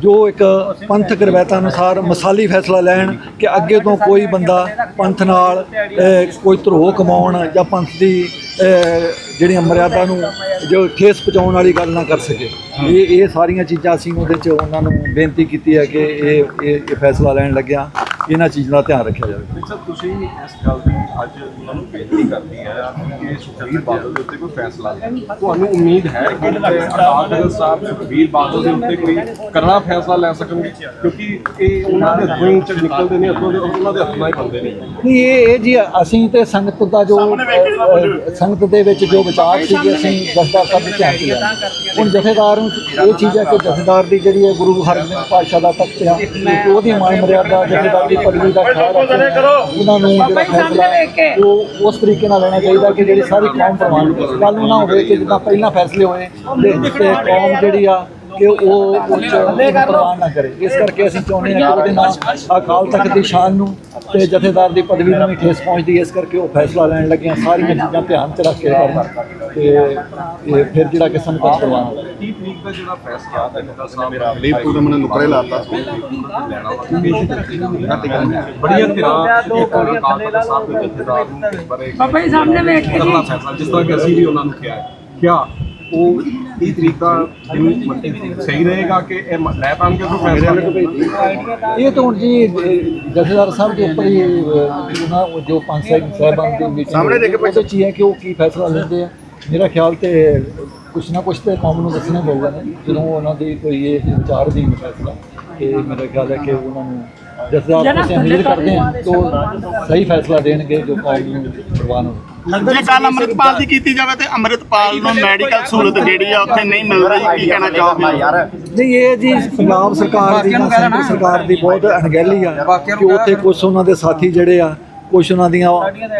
ਜੋ ਇੱਕ ਪੰਥਕ ਰਵਾਇਤਾਂ ਅਨੁਸਾਰ ਮਸਾਲੀ ਫੈਸਲਾ ਲੈਣ ਕਿ ਅੱਗੇ ਤੋਂ ਕੋਈ ਬੰਦਾ ਪੰਥ ਨਾਲ ਕੋਈ ਧਰੋਹ ਕਮਾਉਣ ਜਾਂ ਪੰਥ ਦੀ ਅਹ, ਜਿਹੜੀਆਂ ਮਰਿਆਦਾ ਨੂੰ ਜੋ ਠੇਸ ਪਹੁੰਚਾਉਣ ਵਾਲੀ ਗੱਲ ਨਾ ਕਰ ਸਕੇ। ਇਹ ਇਹ ਸਾਰੀਆਂ ਚੀਜ਼ਾਂ ਅਸੀਂ ਉਹਦੇ 'ਚ ਉਹਨਾਂ ਨੂੰ ਬੇਨਤੀ ਕੀਤੀ ਹੈ ਕਿ ਇਹ ਇਹ ਫੈਸਲਾ ਲੈਣ ਲੱਗਿਆ। ਇਹਨਾਂ ਚੀਜ਼ਾਂ ਦਾ ਧਿਆਨ ਰੱਖਿਆ ਜਾਵੇ। ਸਰ ਤੁਸੀਂ ਇਸ ਗੱਲ ਦੀ ਅੱਜ ਉਹਨਾਂ ਨੂੰ ਬੇਨਤੀ ਕਰਨੀ ਹੈ ਕਿ ਸੁਖਬੀਰ ਬਾਦਲ ਦੇ ਉੱਤੇ ਕੋਈ ਫੈਸਲਾ ਲੈ ਤੁਹਾਨੂੰ ਉਮੀਦ ਹੈ ਕਿ ਅਕਾਲ ਸਾਹਿਬ ਸੁਖਬੀਰ ਬਾਦਲ ਦੇ ਉੱਤੇ ਕੋਈ ਕਰੜਾ ਫੈਸਲਾ ਲੈ ਸਕਣਗੇ? ਕਿਉਂਕਿ ਇਹ ਉਹਨਾਂ ਦੇ ਹੱਥੋਂ ਚ ਨਿਕਲਦੇ ਨੇ ਹੱਥੋਂ ਦੇ ਉਹਨਾਂ ਦੇ ਹੱਥ ਹੀ ਬੰਦੇ ਨੇ। ਨਹੀਂ ਇਹ ਇਹ ਜੀ ਅਸੀਂ ਤੇ ਸੰਗਤ ਦਾ ਜੋ ਸੰਗਤ ਦੇ ਵਿੱਚ ਜੋ ਵਿਚਾਰ ਸੀ ਅਸੀਂ ਜਥੇਦਾਰ ਸਾਹਿਬ ਦੇ ਧਿਆਨ ਚ ਲਿਆ ਹੁਣ ਜਥੇਦਾਰ ਨੂੰ ਇਹ ਚੀਜ਼ ਹੈ ਕਿ ਜਥੇਦਾਰ ਦੀ ਜਿਹੜੀ ਹੈ ਗੁਰੂ ਹਰਗੋਬਿੰਦ ਪਾਤਸ਼ਾਹ ਦਾ ਤਖਤ ਆ ਉਹਦੀ ਮਾਨ ਮਰਿਆਦਾ ਜਥੇਦਾਰ ਦੀ ਪਦਵੀ ਦਾ ਖਿਆਲ ਰੱਖਣਾ ਉਹਨਾਂ ਨੂੰ ਜਿਹੜਾ ਫੈਸਲਾ ਉਹ ਉਸ ਤਰੀਕੇ ਨਾਲ ਲੈਣਾ ਚਾਹੀਦਾ ਕਿ ਜਿਹੜੀ ਸਾਰੀ ਕੌਮ ਪ੍ਰਵਾਨ ਕੱਲ ਨੂੰ ਨਾ ਹੋਵੇ ਕਿ ਜਿੱਦਾਂ ਪਹਿਲਾਂ ਫੈਸਲੇ ਹੋਏ ਤੇ ਕੌਮ ਜਿਹੜੀ ਆ ਕਿ ਉਹ ਉੱਚ ਪ੍ਰਵਾਨ ਨਾ ਕਰੇ। ਇਸ ਕਰਕੇ ਅਸੀਂ ਚਾਹੁੰਦੇ ਹਾਂ ਕਿ ਉਹਦੇ ਨਾਲ ਅਕਾਲ ਤਖਤ ਦੀ ਸ਼ਾਨ ਨੂੰ ਤੇ ਜਥੇਦਾਰ ਦੀ ਪਦਵੀ ਨੂੰ ਵੀ ਠੇਸ ਪਹੁੰਚਦੀ ਹੈ। ਇਸ ਕਰਕੇ ਉਹ ਫੈਸਲਾ ਲੈਣ ਲੱਗਿਆ ਸਾਰੀਆਂ ਚੀਜ਼ਾਂ ਧਿਆਨ ਚ ਰੱਖ ਕੇ ਕਰਨ ਤੇ ਇਹ ਫਿਰ ਜਿਹੜਾ ਕਿ ਸੰਕਟ ਹੋਵੇ। 30 ਤਰੀਕ ਦਾ ਜਿਹੜਾ ਫੈਸਲਾ ਹੈ ਜਥੇਦਾਰ ਸਾਹਿਬ ਮੇਰਾ ਅਗਲੀ ਪ੍ਰੋਗਰਾਮ ਨੇ ਨੁਕਰੇ ਲਾਤਾ ਬੜੀਆਂ ਧਿਰਾਂ ਇੱਕ ਅਕਾਲ ਤਖਤ ਸਾਹਿਬ ਦੇ ਜਥੇਦਾਰ ਨੂੰ ਬਾਬਾ ਜੀ ਸਾਹਮਣੇ ਵੇਖ ਕੇ ਕਰਨਾ ਫੈਸਲਾ ਜਿਸ ਤਰ੍ਹਾਂ ਕਿ ਅਸੀਂ ਵੀ ਉਹਨਾਂ ਨੂੰ ਕਿਹਾ ਹੈ। ਕਿਆ ਉਹ 30 ਤਰੀਕ ਦਾ ਦਿਨ ਸਹੀ ਰਹੇਗਾ ਕਿ ਇਹ ਲੈ ਪਾਣ ਕੇ ਫੈਸਲਾ? ਇਹ ਤਾਂ ਹੁਣ ਜੀ ਜਥੇਦਾਰ ਸਾਹਿਬ ਦੇ ਉੱਪਰ ਹੀ ਉਹਨਾਂ ਉਹ ਜੋ ਪੰਜ ਸਾਹਿਬ ਸਾਹਿਬਾਨ ਦੀ ਮੀਟਿੰਗ ਸਾਹਮਣੇ ਦੇਖ ਉਹਦੇ ਚ ਹੀ ਕਿ ਉਹ ਕੀ ਫੈਸਲਾ ਲੈਂਦੇ ਆ। ਮੇਰਾ ਖਿਆਲ ਤੇ ਕੁਛ ਨਾ ਕੁਛ ਤੇ ਕੌਮ ਨੂੰ ਦੱਸਣਾ ਪਊਗਾ ਨਾ ਜਦੋਂ ਉਹਨਾਂ ਦੀ ਕੋਈ ਇਹ ਵਿਚਾਰ ਦੀ ਫੈਸਲਾ। ਤੇ ਮੇਰਾ ਖਿਆਲ ਹੈ ਕਿ ਉਹਨਾਂ ਨੂੰ ਜਥੇਦਾਰ ਤੋਂ ਅਸੀਂ ਉਮੀਦ ਕਰਦੇ ਹਾਂ ਕਿ ਉਹ ਸਹੀ ਫੈਸਲਾ ਦੇਣਗੇ ਜੋ ਕੌਮ ਨੂੰ ਪ੍ਰਵਾਨ ਹੋਵੇ। ਜੇ ਕੱਲ ਅੰਮ੍ਰਿਤਪਾਲ ਦੀ ਕੀਤੀ ਜਾਵੇ ਤੇ ਅੰਮ੍ਰਿਤਪਾਲ ਨੂੰ ਮੈਡੀਕਲ ਸਹੂਲਤ ਜਿਹੜੀ ਆ ਉੱਥੇ ਨਹੀਂ ਮਿਲ ਰਹੀ ਕੀ ਕਹਿਣਾ ਚਾਹੋਗੇ? ਨਹੀਂ ਇਹ ਜੀ ਪੰਜਾਬ ਸਰਕਾਰ ਦੀ ਸੈਂਟਰ ਸਰਕਾਰ ਦੀ ਬਹੁਤ ਅਣਗਹਿਲੀ ਆ ਕਿ ਉੱਥੇ ਕੁਝ ਉਹਨਾਂ ਦੇ ਸਾਥੀ ਜਿਹੜੇ ਆ ਕੁਝ ਉਹਨਾਂ ਦੀਆਂ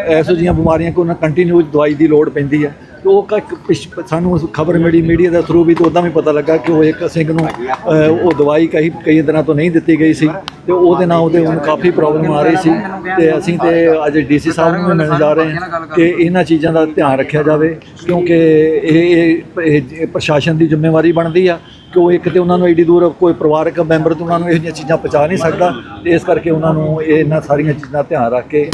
ਐਸੋ ਜੀਆਂ ਬਿਮਾਰੀਆਂ ਕਿ ਉਹਨਾਂ ਕੰਟੀਨਿਊ ਦਵਾਈ ਦੀ ਲੋੜ ਪੈਂਦੀ ਆ। ਤੇ ਉਹ ਕ- ਸਾਨੂੰ ਖਬਰ ਮਿਲੀ ਮੀਡੀਆ ਦੇ ਥਰੂ ਵੀ ਤੇ ਉਦਾਂ ਵੀ ਪਤਾ ਲੱਗਾ ਕਿ ਉਹ ਇੱਕ ਸਿੰਘ ਨੂੰ ਉਹ ਦਵਾਈ ਕਈ ਕਈ ਦਿਨਾਂ ਤੋਂ ਨਹੀਂ ਦਿੱਤੀ ਗਈ ਸੀ ਤੇ ਉਹਦੇ ਨਾਲ ਉਹਦੇ ਹੁਣ ਕਾਫੀ ਪ੍ਰੋਬਲਮ ਆ ਰਹੀ ਸੀ ਤੇ ਅਸੀਂ ਤੇ ਅੱਜ ਡੀਸੀ ਸਾਹਿਬ ਨੂੰ ਵੀ ਮਿਲਣ ਜਾ ਰਹੇ ਹਾਂ ਕਿ ਇਹਨਾਂ ਚੀਜ਼ਾਂ ਦਾ ਧਿਆਨ ਰੱਖਿਆ ਜਾਵੇ ਕਿਉਂਕਿ ਇਹ, ਇਹ- ਪ੍ਰਸ਼ਾਸਨ ਦੀ ਜ਼ਿੰਮੇਵਾਰੀ ਬਣਦੀ ਆ ਕਿ ਉਹ ਇੱਕ ਤੇ ਉਹਨਾਂ ਨੂੰ ਐਡੀ ਦੂਰ ਕੋਈ ਪਰਿਵਾਰਕ ਮੈਂਬਰ ਤੋਂ ਉਹਨਾਂ ਨੂੰ ਇਹੋ ਜਿਹੀਆਂ ਚੀਜ਼ਾਂ ਪਹੁੰਚਾ ਨਹੀਂ ਸਕਦਾ ਤੇ ਇਸ ਕਰਕੇ ਉਹਨਾਂ ਨੂੰ ਇਹ ਇਹਨਾਂ ਸਾਰੀਆਂ ਚੀਜ਼ਾਂ ਧਿਆਨ ਰੱਖ ਕੇ